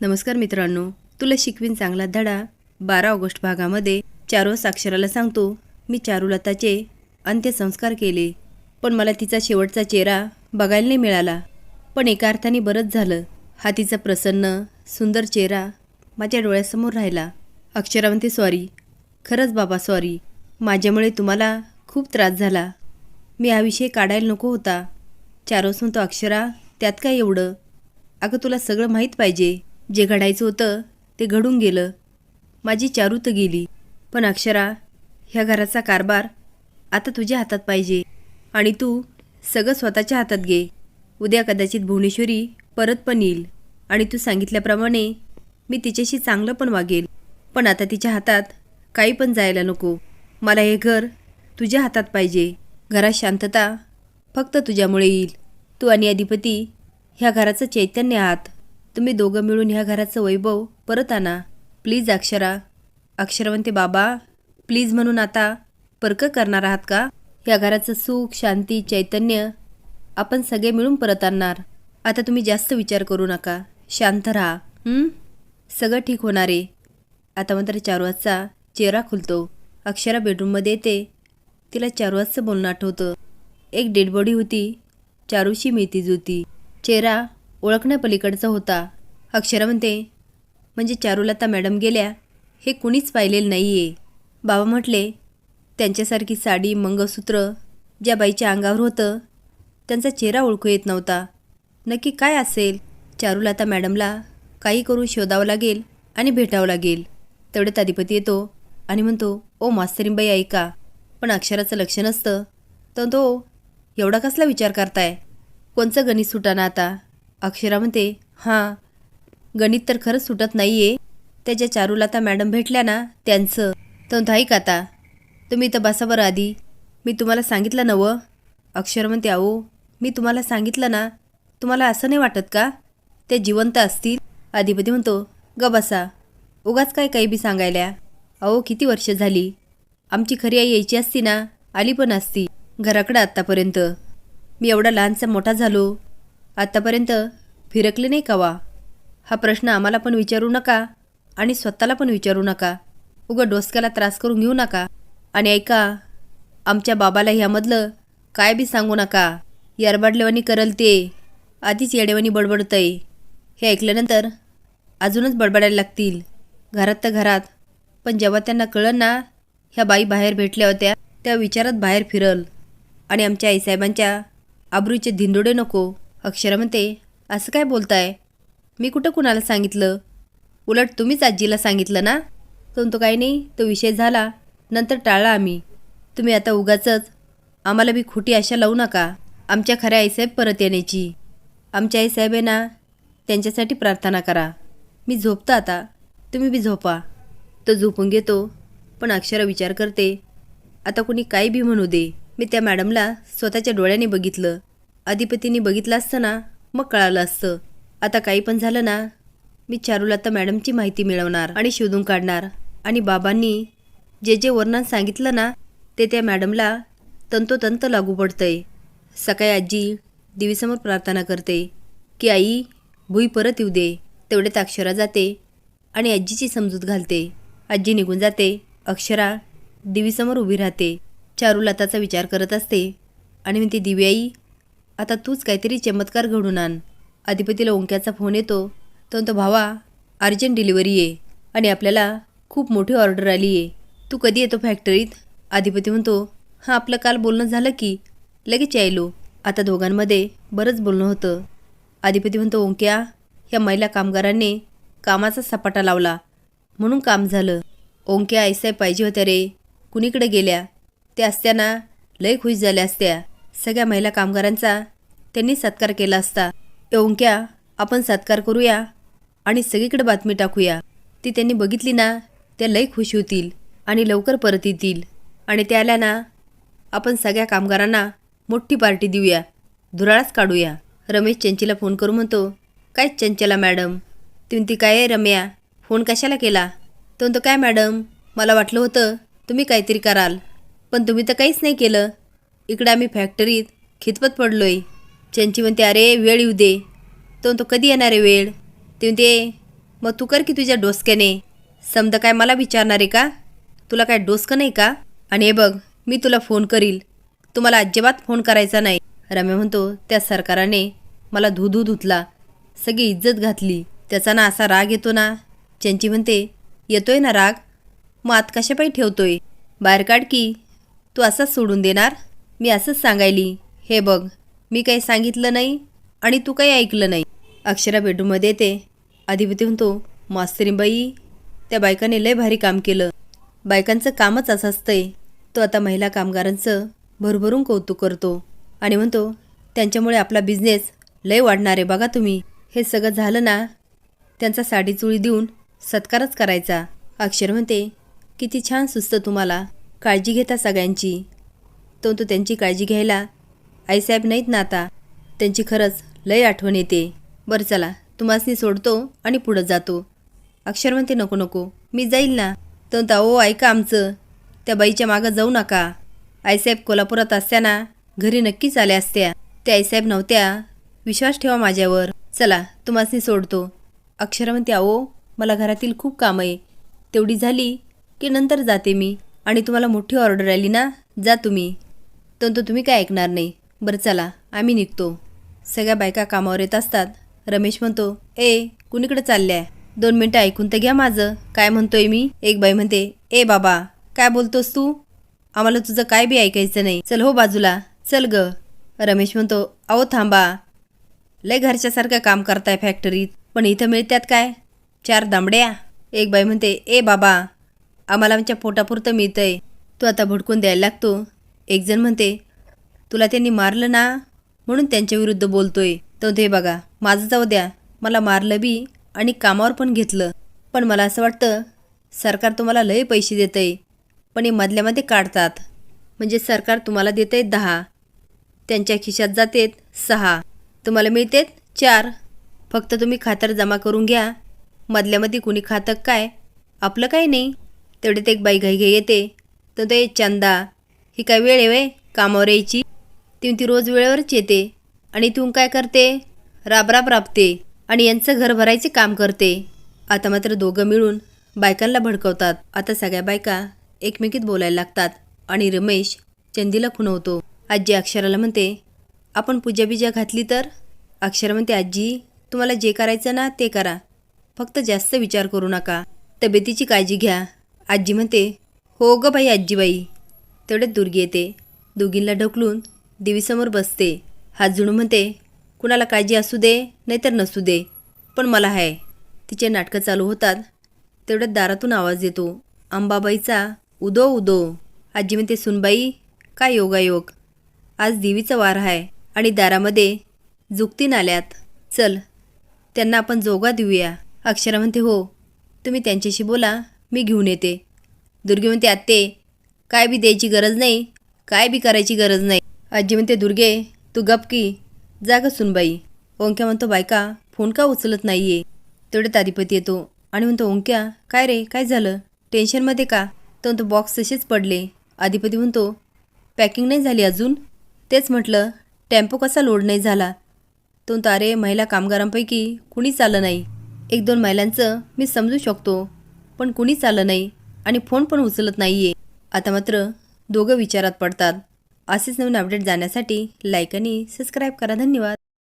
नमस्कार मित्रांनो तुला शिकवीन चांगला धडा बारा ऑगस्ट भागामध्ये चारो साक्षराला सांगतो मी चारुलताचे अंत्यसंस्कार केले पण मला तिचा शेवटचा चेहरा बघायला नाही मिळाला. पण एका अर्थाने बरंच झालं. हा तिचा प्रसन्न सुंदर चेहरा माझ्या डोळ्यासमोर राहिला. अक्षरा म्हणते सॉरी खरंच बाबा सॉरी माझ्यामुळे तुम्हाला खूप त्रास झाला. मी हा विषय काढायला नको होता. चारोस म्हणतो अक्षरा त्यात काय एवढं? अगं तुला सगळं माहीत पाहिजे. जे घडायचं होतं ते घडून गेलं. माझी चारू तर गेली. पण अक्षरा ह्या घराचा कारभार आता तुझ्या हातात पाहिजे. आणि तू सगळं स्वतःच्या हातात घे. उद्या कदाचित भुवनेश्वरी परत पण येईल. आणि तू सांगितल्याप्रमाणे मी तिच्याशी चांगलं पण वागेल. पण आता तिच्या हातात काही पण जायला नको. मला हे घर तुझ्या हातात पाहिजे. घरात शांतता फक्त तुझ्यामुळे येईल. तू आणि अधिपती ह्या घराचं चैतन्य आहात. तुम्ही दोघं मिळून ह्या घराचं वैभव परत आणा. प्लीज अक्षरा. अक्षरवंते बाबा प्लीज म्हणून आता परक करणार आहात का? ह्या घराचं सुख शांती चैतन्य आपण सगळे मिळून परत आणणार. आता तुम्ही जास्त विचार करू नका. शांत राहा. सगळं ठीक होणार आहे. आता मात्र चारुवाजचा चेहरा खुलतो. अक्षरा बेडरूममध्ये येते. तिला चारुवाजचं बोलणं आठवतं. एक डेड बॉडी होती. चारूशी मिळती जुती चेहरा ओळखण्यापलीकडचा होता. अक्षरा म्हणते म्हणजे चारुलता मॅडम गेल्या? हे कुणीच पाहिलेलं नाही आहे बाबा म्हटले त्यांच्यासारखी साडी मंगळसूत्र ज्या बाईच्या अंगावर होतं त्यांचा चेहरा ओळखू येत नव्हता. नक्की काय असेल? चारुलता मॅडमला काही करून शोधावं लागेल आणि भेटावं लागेल. तेवढ्यात अधिपती येतो आणि म्हणतो ओ मास्तरींबाई ऐका. पण अक्षराचं लक्ष नसतं तर तो एवढा कसला विचार करताय? कोणचं गणित सुटाना आता? अक्षरा म्हणते हां गणित तर खरंच सुटत नाही आहे त्याच्या चारुलता मॅडम भेटल्या ना त्यांचं. तर ऐक आता तुम्ही तर बसा बरं आधी. मी तुम्हाला सांगितलं नवं अक्षर म्हणते अहो मी तुम्हाला सांगितलं ना तुम्हाला असं नाही वाटत का? ते जिवंत असतील. अधिपती म्हणतो ग बसा. उगाच काय काही बी सांगायला अहो किती वर्ष झाली? आमची खरी आई यायची असती ना आली पण असती घराकडं आत्तापर्यंत. मी एवढा लहानसा मोठा झालो आत्तापर्यंत फिरकले नाही का वा हा प्रश्न आम्हाला पण विचारू नका आणि स्वतःला पण विचारू नका. उगं डोसक्याला त्रास करून घेऊ नका. आणि ऐका आमच्या बाबाला ह्यामधलं काय बी सांगू नका. यरबाडलेवानी करल ते आधीच येडेवानी बडबडतंय. हे ऐकल्यानंतर अजूनच बडबडायला लागतील. घरात तर घरात. पण जेव्हा त्यांना कळलं ना ह्या बाई बाहेर भेटल्या होत्या त्या विचारात बाहेर फिरल. आणि आमच्या आईसाहेबांच्या आबरूचे धिंडोडे नको. अक्षरा म्हणते असं काय बोलताय? मी कुठं कुणाला सांगितलं? उलट तुम्हीच आजीला सांगितलं ना? पण तो काही नाही तो विषय झाला. नंतर टाळला आम्ही. तुम्ही आता उगाचच आम्हाला बी खोटी आशा लावू नका. आमच्या खऱ्या आईसाहेब परत येण्याची. आमच्या आईसाहेब आहे ना त्यांच्यासाठी प्रार्थना करा. मी झोपतो आता. तुम्ही बी झोपा. तो झोपून घेतो पण अक्षरा विचार करते आता कुणी काही बी म्हणू दे. मी त्या मॅडमला स्वतःच्या डोळ्याने बघितलं. अधिपतीने बघितलं असतं ना मग कळालं असतं. आता काही पण झालं ना मी चारुलता मॅडमची माहिती मिळवणार आणि शोधून काढणार. आणि बाबांनी जे जे वर्णन सांगितलं ना ते त्या मॅडमला तंतोतंत लागू पडतंय. सकाळी आजी देवीसमोर प्रार्थना करते की आई भुई परत येऊ दे. तेवढ्यात अक्षरा जाते आणि आजीची समजूत घालते. आजी निघून जाते. अक्षरा दिवीसमोर उभी राहते. चारुलताचा विचार करत असते. आणि म्हणते दिव्याई आता तूच काहीतरी चमत्कार घडून आण. अधिपतीला ओंक्याचा फोन येतो. तो तो भावा अर्जंट डिलिव्हरी आहे आणि आपल्याला खूप मोठी ऑर्डर आली आहे. तू कधी येतो फॅक्टरीत? अधिपती म्हणतो हां आपलं काल बोलणं झालं की. लगेच यायलो. आता दोघांमध्ये बरंच बोलणं होतं. अधिपती म्हणतो ओंक्या ह्या महिला कामगारांनी कामाचा सपाटा लावला. म्हणून काम झालं. ओंक्या ऐसाय पाहिजे होत्या रे. कुणीकडे गेल्या? त्या असत्याना लय खुश झाल्या असत्या. सगळ्या महिला कामगारांचा त्यांनी सत्कार केला असता. येऊन क्या आपण सत्कार करूया आणि सगळीकडे बातमी टाकूया. ती त्यांनी बघितली ना त्या लई खुश होतील आणि लवकर परत येतील. आणि त्या आल्या ना आपण सगळ्या कामगारांना मोठी पार्टी देऊया. धुराळाच काढूया. रमेश चंचीला फोन करू म्हणतो काय चंचला मॅडम? ती काय आहे रम्या? फोन कशाला केला? तो म्हणतो काय मॅडम मला वाटलं होतं तुम्ही काहीतरी कराल पण तुम्ही तर काहीच नाही केलं. इकडे आम्ही फॅक्टरीत खितपत पडलो आहे चंची म्हणते अरे वेळ येऊ दे. तो म्हणतो कधी येणार आहे वेळ? ते म्हणते मग तू कर की तुझ्या डोसक्याने. समजा काय मला विचारणार आहे का? तुला काय डोसकं नाही का? आणि हे बघ मी तुला फोन करील. तुम्हाला अजिबात फोन करायचा नाही. रम्या म्हणतो त्या सरकाराने मला धुधू धुतला. सगळी इज्जत घातली. त्याचा ना असा राग येतो ना. त्यांची म्हणते येतोय ना राग? मग आत कशापायी ठेवतोय? बाहेर काढ की. तू असाच सोडून देणार. मी असंच सांगायली हे बघ मी काही सांगितलं नाही आणि तू काही ऐकलं नाही. अक्षरा बेडरूममध्ये येते. अधिपती म्हणतो मास्तरीबाई त्या बायकाने लय भारी काम केलं. बायकांचं कामच असं असतंय. तो आता महिला कामगारांचं भरभरून कौतुक करतो आणि म्हणतो त्यांच्यामुळे आपला बिझनेस लय वाढणार आहे बघा तुम्ही. हे सगळं झालं ना त्यांचा साडी चुळी देऊन सत्कारच करायचा. अक्षर म्हणते किती छान सुचतं तुम्हाला. काळजी घेता सगळ्यांची. तो तो त्यांची काळजी घ्यायला आईसाहेब नाहीत ना आता. त्यांची खरंच लय आठवण येते. बरं चला तुम्हासनी सोडतो आणि पुढं जातो. अक्षर म्हणते नको नको मी जाईल ना. तर अहो ओ ऐका आमचं. त्या बाईच्या मागं जाऊ नका. आईसाहेब कोल्हापुरात असताना घरी नक्कीच आल्या असत्या. त्या आईसाहेब नव्हत्या. विश्वास ठेवा माझ्यावर. चला तुम्हासनी सोडतो. अक्षर म्हणते अहो मला घरातील खूप कामं आहे तेवढी झाली की नंतर जाते मी. आणि तुम्हाला मोठी ऑर्डर आली ना जा तुम्ही. तर तो तुम्ही काय ऐकणार नाही. बरं चला आम्ही निघतो. सगळ्या बायका कामावर येत असतात. रमेश म्हणतो ए कुणीकडे चालल्या दोन मिनटं ऐकून तर घ्या माझं. काय म्हणतोय मी? एक बाई म्हणते ए बाबा काय बोलतोस तू? आम्हाला तुझं काय बी ऐकायचं नाही. चल हो बाजूला. चल ग. रमेश म्हणतो अहो थांबा. लय घरच्यासारखं काम करताय फॅक्टरीत. पण इथं मिळतात काय? चार दांबड्या. एक बाई म्हणते ए बाबा आम्हाला आमच्या पोटापुरतं मिळतंय. तू आता भडकून द्यायला लागतो. एकजण म्हणते तुला त्यांनी मारलं ना? म्हणून त्यांच्या विरुद्ध बोलतोय. तो ते बघा माझं जाऊ द्या. मला मारलं बी आणि कामावर पण घेतलं. पण मला असं वाटतं सरकार तुम्हाला लय पैसे देतंय. पण हे मधल्यामध्ये काढतात. म्हणजे सरकार तुम्हाला देतंय दहा. त्यांच्या खिशात जातेत सहा. तुम्हाला मिळतेत चार. फक्त तुम्ही खातर जमा करून घ्या. मधल्यामध्ये कुणी खातं काय? आपलं काही नाही. तेवढ्यात एक बाई घाई घाई येते. तर ते चंदा ही काय वेळ आहे कामावर यायची? ती ती रोज वेळेवरच येते. आणि तू काय करते? राबराब राबते. आणि यांचं घर भरायचे काम करते. आता मात्र दोघं मिळून बायकांना भडकवतात. आता सगळ्या बायका एकमेकीत बोलायला लागतात. आणि रमेश चंदीला खुणवतो आजी अक्षराला म्हणते आपण पूजा बिजा घातली तर? अक्षर म्हणते आजी तुम्हाला जे करायचं ना ते करा. फक्त जास्त विचार करू नका. तब्येतीची काळजी घ्या. आजी म्हणते हो ग बाई आजीबाई. तेवढ्यात दुर्गी येते. दोघींना ढकलून देवीसमोर बसते. हात जुळून म्हणते कुणाला काळजी असू दे नाहीतर नसू दे. पण मला आहे तिचे नाटकं चालू होतात. तेवढ्यात दारातून आवाज येतो. अंबाबाईचा उदो उदो. आजी म्हणते सुनबाई काय योगायोग? आज देवीचा वार आहे आणि दारामध्ये जुकतीन आल्यात चल त्यांना आपण जोगा देऊया. अक्षरा म्हणते हो तुम्ही त्यांच्याशी बोला मी घेऊन येते. दुर्गी म्हणते आत्ते काय बी द्यायची गरज नाही काय बी करायची गरज नाही. आजी म्हणते दुर्गे तू गप की जा ग सुनबाई. ओंक्या म्हणतो बायका फोन का उचलत नाही आहे तेवढ्यात अधिपती येतो. आणि म्हणतो ओंक्या काय रे काय झालं? टेन्शनमध्ये का? तो म्हणतो बॉक्स तसेच पडले. अधिपती म्हणतो पॅकिंग नाही झाली अजून? तेच म्हटलं टेम्पो कसा लोड नाही झाला? तो म्हणतो अरे महिला कामगारांपैकी कुणीच आलं नाही. एक दोन महिलांचं मी समजू शकतो पण कुणीच आलं नाही आणि फोन पण उचलत नाही आहे आता मात्र दोघं विचारात पडतात. असेच नवीन अपडेट जाण्यासाठी लाईक आणि सबस्क्राईब करा. धन्यवाद.